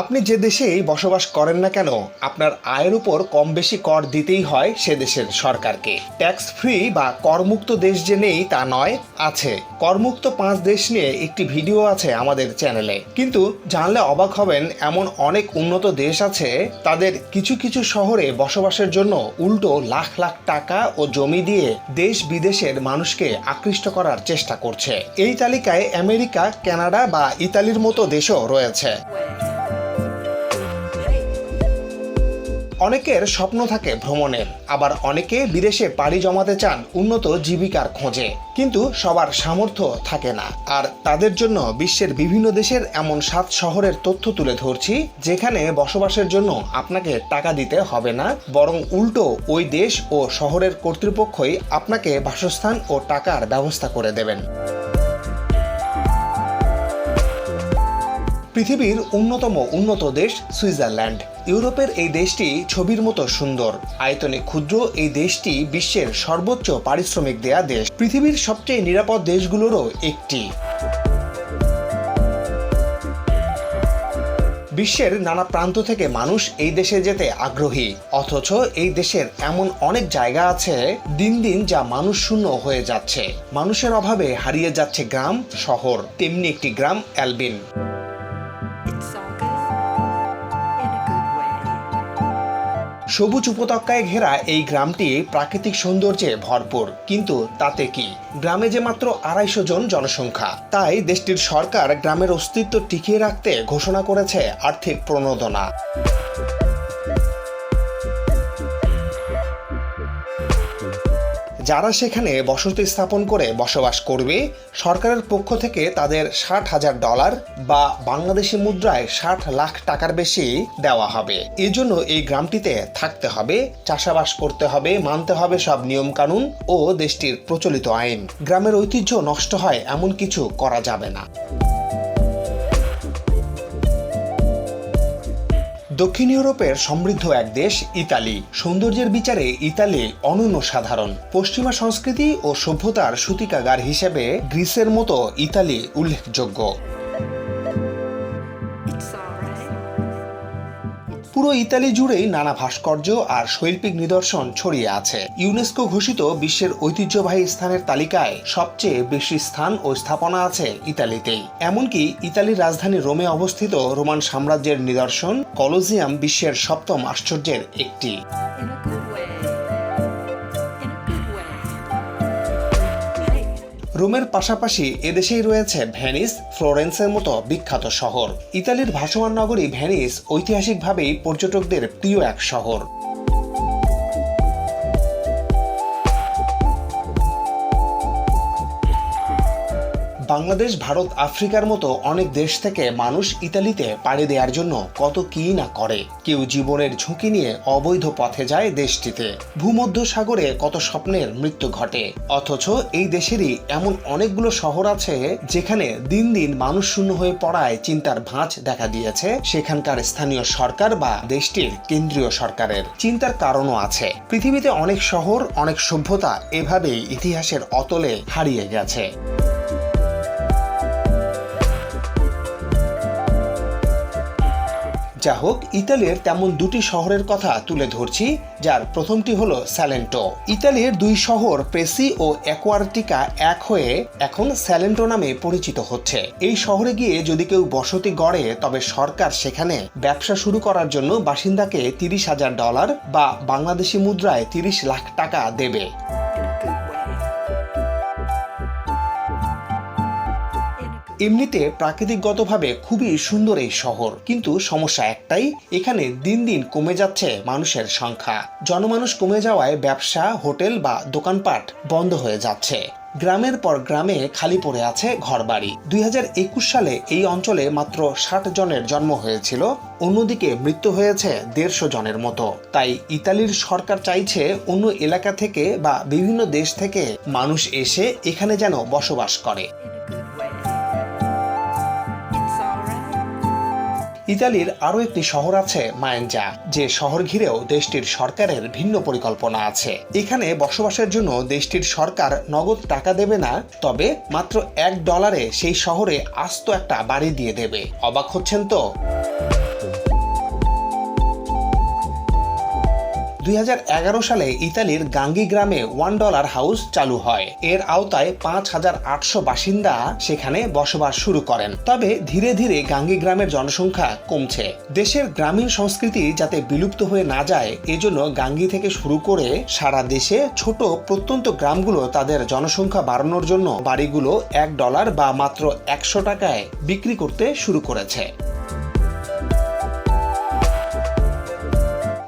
আপনি যে দেশেই বসবাস করেন না কেন, আপনার আয়ের উপর কম বেশি কর দিতেই হয় সে দেশের সরকারকে। ট্যাক্স ফ্রি বা করমুক্ত দেশ যে নেই তা নয়, আছে। করমুক্ত পাঁচ দেশ নিয়ে একটি ভিডিও আছে আমাদের চ্যানেলে। কিন্তু জানলে অবাক হবেন, এমন অনেক উন্নত দেশ আছে, তাদের কিছু কিছু শহরে বসবাসের জন্য উল্টো লাখ লাখ টাকা ও জমি দিয়ে দেশ বিদেশের মানুষকে আকৃষ্ট করার চেষ্টা করছে। এই তালিকায় আমেরিকা, কানাডা বা ইতালির মতো দেশও রয়েছে। অনেকের স্বপ্ন থাকে ভ্রমণের। আবার অনেকে বিদেশে পাড়ি জমাতে চান উন্নত জীবিকার খোঁজে। কিন্তু সবার সামর্থ্য থাকে না। আর তাদের জন্য বিশ্বের বিভিন্ন দেশের এমন সাত শহরের তথ্য তুলে ধরছি, যেখানে বসবাসের জন্য আপনাকে টাকা দিতে হবে না, বরং উল্টো ওই দেশ ও শহরের কর্তৃপক্ষই আপনাকে বাসস্থান ও টাকার ব্যবস্থা করে দেবেন। পৃথিবীর অন্যতম উন্নত দেশ সুইজারল্যান্ড। ইউরোপের এই দেশটি ছবির মতো সুন্দর। আয়তনে ক্ষুদ্র এই দেশটি বিশ্বের সর্বোচ্চ পারিশ্রমিক দেয়া দেশ। পৃথিবীর সবচেয়ে নিরাপদ দেশগুলোরও একটি। বিশ্বের নানা প্রান্ত থেকে মানুষ এই দেশে যেতে আগ্রহী। অথচ এই দেশের এমন অনেক জায়গা আছে, দিন দিন যা মানুষ শূন্য হয়ে যাচ্ছে। মানুষের অভাবে হারিয়ে যাচ্ছে গ্রাম, শহর। তেমনি একটি গ্রাম, অ্যালবিন। সবুজ উপত্যকায় ঘেরা এই গ্রামটি প্রাকৃতিক সৌন্দর্যে ভরপুর। কিন্তু তাতে কি? গ্রামে যে মাত্র আড়াইশো জন জনসংখ্যা, তাই দেশটির সরকার গ্রামের অস্তিত্ব টিকিয়ে রাখতে ঘোষণা করেছে আর্থিক প্রণোদনা। যারা সেখানে বসতি স্থাপন করে বসবাস করবে, সরকারের পক্ষ থেকে তাদের ষাট হাজার ডলার বা বাংলাদেশি মুদ্রায় ষাট লাখ টাকার বেশি দেওয়া হবে। এজন্য এই গ্রামটিতে থাকতে হবে, চাষাবাস করতে হবে, মানতে হবে সব নিয়মকানুন ও দেশটির প্রচলিত আইন। গ্রামের ঐতিহ্য নষ্ট হয়, এমন কিছু করা যাবে না। দক্ষিণ ইউরোপের সমৃদ্ধ এক দেশ ইতালি। সৌন্দর্যের বিচারে ইতালি অনন্য সাধারণ। পশ্চিমা সংস্কৃতি ও সভ্যতার সূতিকাগার হিসেবে গ্রিসের মতো ইতালি উল্লেখযোগ্য। পুরো ইতালি জুড়েই নানা ভাস্কর্য আর শৈল্পিক নিদর্শন ছড়িয়ে আছে। ইউনেস্কো ঘোষিত বিশ্বের ঐতিহ্যবাহী স্থানের তালিকায় সবচেয়ে বেশি স্থান ও স্থাপনা আছে ইতালিতেই। এমনকি ইতালির রাজধানী রোমে অবস্থিত রোমান সাম্রাজ্যের নিদর্শন কলোজিয়াম বিশ্বের সপ্তম আশ্চর্যের একটি। রোমের পাশাপাশি এদেশেই রয়েছে ভ্যানিস ফ্লোরেন্সের মতো বিখ্যাত শহর। ইতালির ভাসমান নগরী ভ্যানিস ঐতিহাসিকভাবেই পর্যটকদের প্রিয় এক শহর। বাংলাদেশ, ভারত, আফ্রিকার মতো অনেক দেশ থেকে মানুষ ইতালিতে পাড়ি দেওয়ার জন্য কত কি না করে। কেউ জীবনের ঝুঁকি নিয়ে অবৈধ পথে যায় দেশটিতে। ভূমধ্য সাগরে কত স্বপ্নের মৃত্যু ঘটে। অথচ এই দেশেরই এমন অনেকগুলো শহর আছে যেখানে দিন দিন মানুষ শূন্য হয়ে পড়ায় চিন্তার ভাঁজ দেখা দিয়েছে সেখানকার স্থানীয় সরকার বা দেশটির কেন্দ্রীয় সরকারের। চিন্তার কারণও আছে। পৃথিবীতে অনেক শহর, অনেক সভ্যতা এভাবেই ইতিহাসের অতলে হারিয়ে গেছে। যা হোক ইতালির তেমন দুটি শহরের কথা তুলে ধরছি, যার প্রথমটি হলো স্যালেন্টো। ইতালির দুই শহর প্রেসি ও অ্যাকোয়ার্টিকা এক হয়ে এখন স্যালেন্টো নামে পরিচিত হচ্ছে। এই শহরে গিয়ে যদি কেউ বসতি গড়ে, তবে সরকার সেখানে ব্যবসা শুরু করার জন্য বাসিন্দাকে তিরিশ হাজার ডলার বা বাংলাদেশি মুদ্রায় তিরিশ লাখ টাকা দেবে। এমনিতে প্রাকৃতিকগতভাবে খুবই সুন্দর এই শহর। কিন্তু সমস্যা একটাই, এখানে দিন দিন কমে যাচ্ছে মানুষের সংখ্যা। জনমানুষ কমে যাওয়ায় ব্যবসা, হোটেল বা দোকানপাট বন্ধ হয়ে যাচ্ছে। গ্রামের পর গ্রামে খালি পড়ে আছে ঘরবাড়ি। দুই হাজার একুশ সালে এই অঞ্চলে মাত্র ষাট জনের জন্ম হয়েছিল, অন্যদিকে মৃত্যু হয়েছে দেড়শো জনের মতো। তাই ইতালির সরকার চাইছে অন্য এলাকা থেকে বা বিভিন্ন দেশ থেকে মানুষ এসে এখানে যেন বসবাস করে। ইতালির আরও একটি শহর আছে মায়েঞ্জা, যে শহর ঘিরেও দেশটির সরকারের ভিন্ন পরিকল্পনা আছে। এখানে বসবাসের জন্য দেশটির সরকার নগদ টাকা দেবে না, তবে মাত্র এক ডলারে সেই শহরে আস্ত একটা বাড়ি দিয়ে দেবে। অবাক হচ্ছেন তো? দু হাজার এগারো সালে ইতালির গাঙ্গি গ্রামে ওয়ান ডলার হাউস চালু হয়। এর আওতায় পাঁচ হাজার আটশো বাসিন্দা সেখানে বসবাস শুরু করেন। তবে ধীরে ধীরে গাঙ্গি গ্রামের জনসংখ্যা কমছে। দেশের গ্রামীণ সংস্কৃতি যাতে বিলুপ্ত হয়ে না যায়, এজন্য গাঙ্গি থেকে শুরু করে সারা দেশে ছোট প্রত্যন্ত গ্রামগুলো তাদের জনসংখ্যা বাড়ানোর জন্য বাড়িগুলো এক ডলার বা মাত্র একশো টাকায় বিক্রি করতে শুরু করেছে।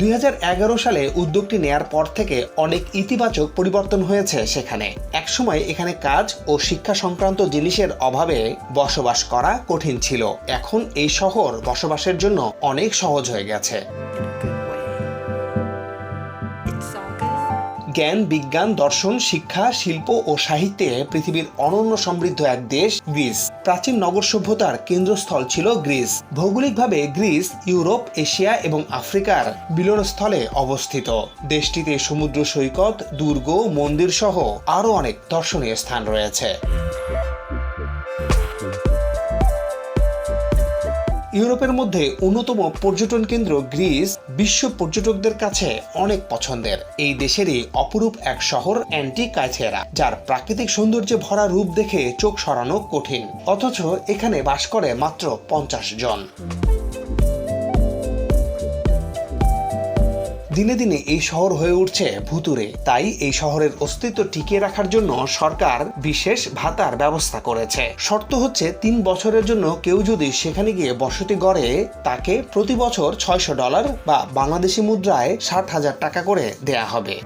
দুই হাজার এগারো সালে উদ্যোগটি নেয়ার পর থেকে অনেক ইতিবাচক পরিবর্তন হয়েছে সেখানে। একসময় এখানে কাজ ও শিক্ষা সংক্রান্ত জিনিসের অভাবে বসবাস করা কঠিন ছিল। এখন এই শহর বসবাসের জন্য অনেক সহজ হয়ে গেছে। জ্ঞান, বিজ্ঞান, দর্শন, শিক্ষা, শিল্প ও সাহিত্যে পৃথিবীর অনন্য সমৃদ্ধ এক দেশ, গ্রিস। প্রাচীন নগর সভ্যতার কেন্দ্রস্থল ছিল গ্রিস। ভৌগোলিকভাবে গ্রিস, ইউরোপ, এশিয়া এবং আফ্রিকার বিলনস্থলে অবস্থিত। দেশটিতে সমুদ্র সৈকত, দুর্গ মন্দির সহ আরও অনেক দর্শনীয় স্থান রয়েছে। ইউরোপের মধ্যে অন্যতম পর্যটন কেন্দ্র গ্রিস, বিশ্ব পর্যটকদের কাছে অনেক পছন্দের। এই দেশেরই অপরূপ এক শহর অ্যান্টি কাইথেরা যার প্রাকৃতিক সৌন্দর্যে ভরা রূপ দেখে চোখ সরানো কঠিন। অথচ এখানে বাস করে মাত্র পঞ্চাশ জন। দিনে দিনে এই শহর হয়ে উঠছে ভুতুরে তাই এই শহরের অস্তিত্ব টিকিয়ে রাখার জন্য সরকার বিশেষ ভাতার ব্যবস্থা করেছে। শর্ত হচ্ছে তিন বছরের জন্য কেউ যদি সেখানে গিয়ে বসতি গড়ে তাকে প্রতি বছর ছয়শো ডলার বা বাংলাদেশি মুদ্রায় ষাট হাজার টাকা করে দেয়া হবে.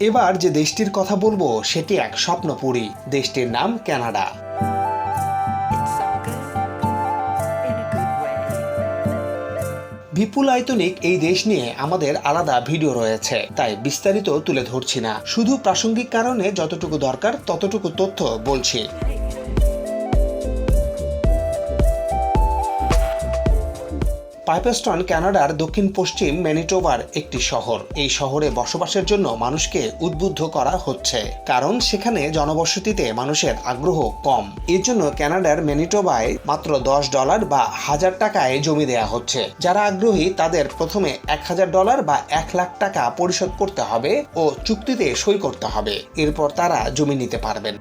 এবার যে দেশটির কথা বলব সেটি এক স্বপ্নপুরী। দেশটির নাম কানাডা। বিপুল আয়তনিক এই দেশ নিয়ে আমাদের আলাদা ভিডিও রয়েছে। তাই বিস্তারিত তুলে ধরছি না। শুধু প্রাসঙ্গিক কারণে যতটুকু দরকার ততটুকু তথ্য বলছি। পাইপেস্টন কানাডার দক্ষিণ পশ্চিম ম্যানিটোবার একটি শহর। এই শহরে বসবাসের জন্য মানুষকে উদ্বুদ্ধ করা হচ্ছে, কারণ সেখানে জনবসতিতে মানুষের আগ্রহ কম। এর জন্য কানাডার ম্যানিটোবায় মাত্র দশ ডলার বা হাজার টাকায় জমি দেয়া হচ্ছে। যারা আগ্রহী, তাদের প্রথমে এক হাজার ডলার বা এক লাখ টাকা পরিশোধ করতে হবে ও চুক্তিতে সই করতে হবে। এরপর তারা জমি নিতে পারবেন।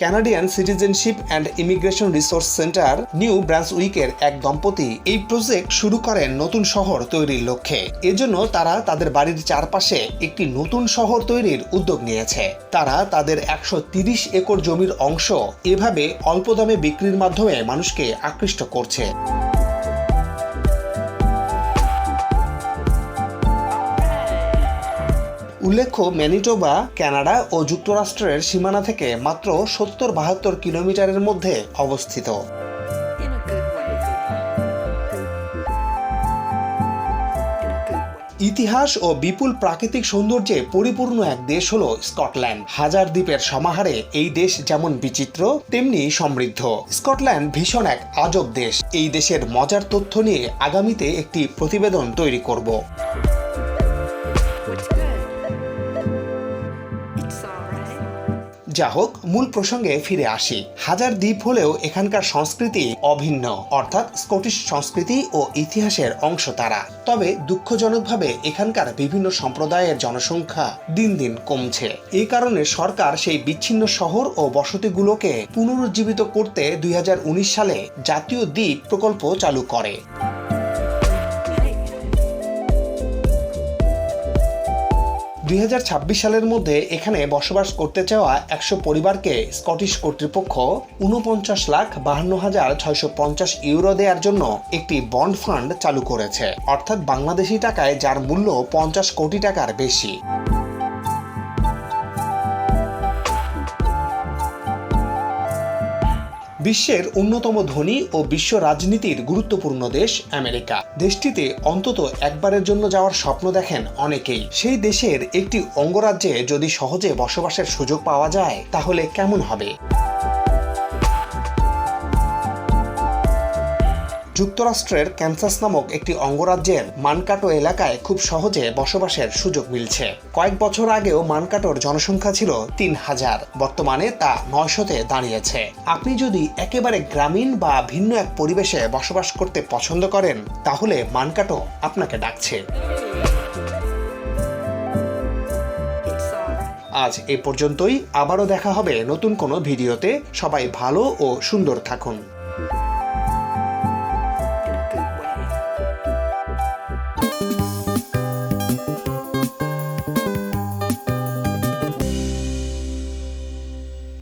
Canadian citizenship and immigration resource centre New ব্রান্সউইকের এক দম্পতি এই প্রজেক্ট শুরু করেন নতুন শহর তৈরির লক্ষ্যে। এজন্য তারা তাদের বাড়ির চারপাশে একটি নতুন শহর তৈরির উদ্যোগ নিয়েছে। তারা তাদের একশো একর জমির অংশ এভাবে অল্প দামে বিক্রির মাধ্যমে মানুষকে আকৃষ্ট করছে। উল্লেখ্য, ম্যানিটোবা, কানাডা ও যুক্তরাষ্ট্রের সীমানা থেকে মাত্র সত্তর বাহাত্তর কিলোমিটারের মধ্যে অবস্থিত. ইতিহাস ও বিপুল প্রাকৃতিক সৌন্দর্যে পরিপূর্ণ এক দেশ হল স্কটল্যান্ড। হাজার দ্বীপের সমাহারে এই দেশ যেমন বিচিত্র, তেমনি সমৃদ্ধ। স্কটল্যান্ড ভীষণ এক আজব দেশ। এই দেশের মজার তথ্য নিয়ে আগামীতে একটি প্রতিবেদন তৈরি করব। যা হোক মূল প্রসঙ্গে ফিরে আসি। হাজার দ্বীপ হলেও এখানকার সংস্কৃতি অভিন্ন, অর্থাৎ স্কটিশ সংস্কৃতি ও ইতিহাসের অংশ তারা। তবে দুঃখজনকভাবে এখানকার বিভিন্ন সম্প্রদায়ের জনসংখ্যা দিন দিন কমছে। এই কারণে সরকার সেই বিচ্ছিন্ন শহর ও বসতিগুলোকে পুনরুজ্জীবিত করতে দুই হাজার উনিশ সালে জাতীয় দ্বীপ প্রকল্প চালু করে। দুই হাজার ছাব্বিশ সালের মধ্যে এখানে বসবাস করতে চাওয়া একশো পরিবারকে স্কটিশ কর্তৃপক্ষ উনপঞ্চাশ লাখ বাহান্ন হাজার ছয়শো পঞ্চাশ ইউরো দেওয়ার জন্য একটি বন্ড ফান্ড চালু করেছে। অর্থাৎ বাংলাদেশি টাকায় যার মূল্য পঞ্চাশ কোটি টাকার বেশি। বিশ্বের অন্যতম ধনী ও বিশ্ব রাজনীতির গুরুত্বপূর্ণ দেশ আমেরিকা। দেশটিতে অন্তত একবারের জন্য যাওয়ার স্বপ্ন দেখেন অনেকেই। সেই দেশের একটি অঙ্গরাজ্যে যদি সহজে বসবাসের সুযোগ পাওয়া যায়, তাহলে কেমন হবে? যুক্তরাষ্ট্রের ক্যান্সাস নামক একটি অঙ্গরাজ্যের মানকাটো এলাকায় খুব সহজে বসবাসের সুযোগ মিলছে। কয়েক বছর আগেও মানকাটোর জনসংখ্যা ছিল তিন হাজার। বর্তমানে তা নয়শোতে দাঁড়িয়েছে। আপনি যদি একেবারে গ্রামীণ বা ভিন্ন এক পরিবেশে বসবাস করতে পছন্দ করেন, তাহলে মানকাটো আপনাকে ডাকছে। আজ এ পর্যন্তই। আবারও দেখা হবে নতুন কোনো ভিডিওতে। সবাই ভালো ও সুন্দর থাকুন।